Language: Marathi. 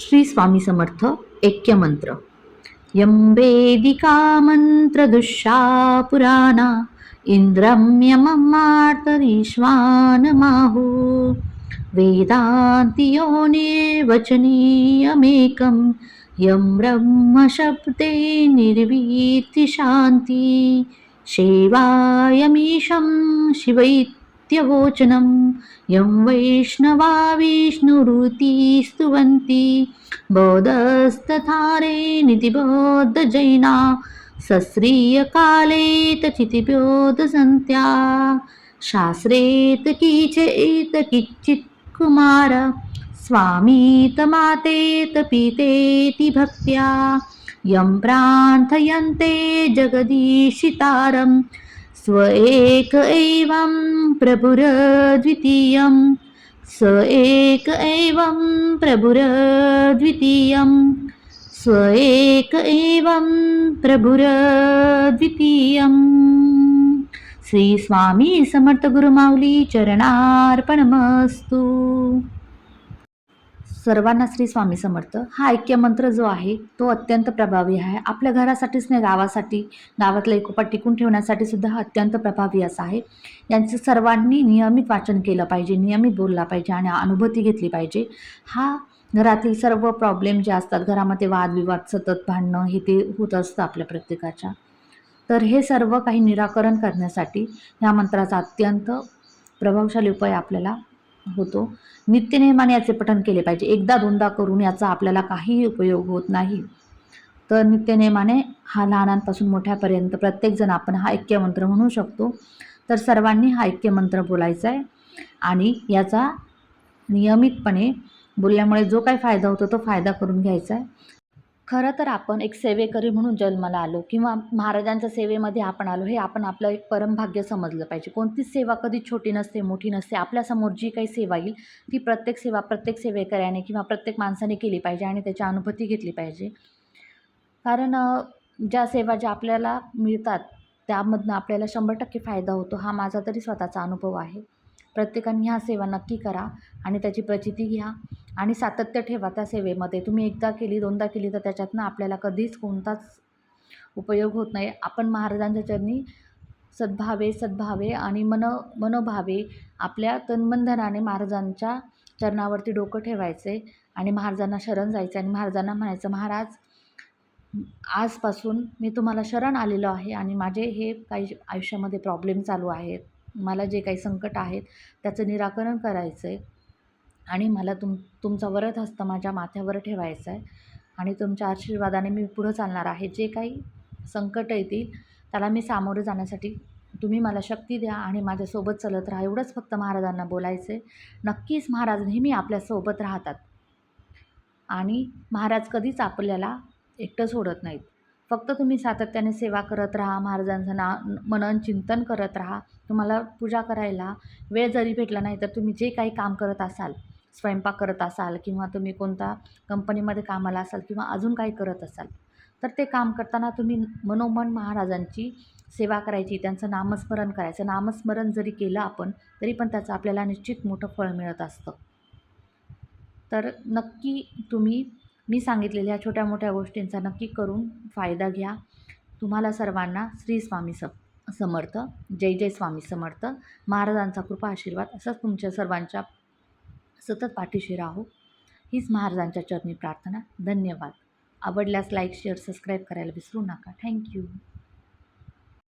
श्री स्वामी समर्थ ऐक्यमंत्र यं वेदिका मन्त्रदुष्या पुराणा इन्द्रं यममार्तरीश्वानमाहु वेदान्तियोनिर्वचनीयमेकं यं ब्रह्मशब्दे निर्वीति शान्ति सेवायमीशं शिवैत्यवोचनं यं वैष्णवा विष्णुरुती स्तुवन्ति। बोधस्तथारे नितिबोधजैना सश्रीयकाले तचितिबोधसन्त्या। शास्त्रेत कीचेत किच्चित् कुमार। स्वामीत मातेत पीतेति भक्त्या। यं प्रार्थयन्ते जगदीशितारं स्व एक एवं प्रभुरद्वितीयं। स एक एवं प्रभुरद्वितीयं। स्व एक एवं प्रभुरद्वितीयम् श्री स्वामी समर्थ गुरुमाऊली चरणार्पणमस्तु। सर्वांना श्री स्वामी समर्थ. हा ऐक्यमंत्र जो आहे तो अत्यंत प्रभावी आहे. आपल्या घरासाठीच नाही गावासाठी गावातला एकोपा टिकून ठेवण्यासाठी सुद्धा हा अत्यंत प्रभावी असा आहे. यांचं सर्वांनी नियमित वाचन केलं पाहिजे नियमित बोलला पाहिजे आणि अनुभूती घेतली पाहिजे. हा घरातील सर्व प्रॉब्लेम जे असतात घरामध्ये वादविवाद सतत भांडणं हे ते होत असतं आपल्या प्रत्येकाच्या. तर हे सर्व काही निराकरण करण्यासाठी ह्या मंत्राचा अत्यंत प्रभावशाली उपाय आपल्याला होतो. नित्यनेमाने याचे पठन केले पाहिजे. एकदा दोनदा करून याचा आपल्याला काहीही उपयोग होत नाही. तर नित्यनेमाने हा लहानांपासून मोठ्यापर्यंत प्रत्येकजण आपण हा ऐक्यमंत्र म्हणू शकतो. तर सर्वांनी हा ऐक्यमंत्र बोलायचा आहे. आणि याचा नियमितपणे बोलल्यामुळे जो काही फायदा होतो तो फायदा करून घ्यायचा आहे. खरं तर आपण एक सेवेकरी म्हणून जन्माला आलो किंवा महाराजांच्या सेवेमध्ये आपण आलो हे आपण आपलं एक परमभाग्य समजलं पाहिजे. कोणतीच सेवा कधी छोटी नसते मोठी नसते आपल्यासमोर जी काही सेवा येईल ती प्रत्येक सेवा प्रत्येक सेवेकऱ्याने किंवा प्रत्येक माणसाने केली पाहिजे आणि त्याची अनुभूती घेतली पाहिजे. कारण ज्या सेवा ज्या आपल्याला मिळतात त्यामधनं आपल्याला शंभर टक्के फायदा होतो हा माझा तरी स्वतःचा अनुभव आहे. प्रत्येकाने ह्या सेवा नक्की करा आणि त्याची प्रचिती घ्या. आणि सातत्य ठेवा त्या सेवेमध्ये. तुम्ही एकदा केली दोनदा केली तर त्याच्यातनं आपल्याला कधीच कोणताच उपयोग होत नाही. आपण महाराजांच्या चरणी सद्भावे सद्भावे आणि मन मनोभावे आपल्या तन्मनधनाने महाराजांच्या चरणावरती डोकं ठेवायचे आणि महाराजांना शरण जायचं आणि महाराजांना म्हणायचं महाराज आजपासून मी तुम्हाला शरण आलेलो आहे आणि माझे हे काही आयुष्यामध्ये प्रॉब्लेम चालू आहेत. मला जे काही संकट आहेत त्याचं निराकरण करायचं आहे आणि मला तुम तुमचा वरद हस्त माझ्या माथ्यावर ठेवायचा आहे आणि तुमच्या आशीर्वादाने मी पुढं चालणार आहे. जे काही संकट येतील त्याला मी सामोरे जाण्यासाठी तुम्ही मला शक्ती द्या आणि माझ्यासोबत चालत राहा. एवढंच फक्त महाराजांना बोलायचं आहे नक्कीच महाराज नेहमी आपल्यासोबत राहतात. आणि महाराज कधीच आपल्याला एकटं सोडत नाहीत. फक्त तुम्ही सातत्याने सेवा करत राहा महाराजांचं ना मनन चिंतन करत राहा. तुम्हाला पूजा करायला वेळ जरी भेटला नाही तर तुम्ही जे काही काम करत असाल स्वयंपाक करत असाल किंवा तुम्ही कोणता कंपनीमध्ये कामाला असाल किंवा अजून काही करत असाल तर ते काम करताना तुम्ही मनोमन महाराजांची सेवा करायची त्यांचं नामस्मरण करायचं. नामस्मरण जरी केलं आपण तरी पण त्याचं आपल्याला निश्चित मोठं फळ मिळत असतं. तर नक्की तुम्ही मी सांगितलेल्या ह्या छोट्या मोठ्या गोष्टींचा नक्की करून फायदा घ्या. तुम्हाला सर्वांना श्री स्वामी स समर्थ जय जय स्वामी समर्थ. महाराजांचा कृपा आशीर्वाद असंच तुमच्या सर्वांच्या सतत पाठीशी राहो. हीच महाराजांच्या चरणी प्रार्थना. धन्यवाद. आवडल्यास लाईक शेअर सबस्क्राईब करायला विसरू नका. थँक्यू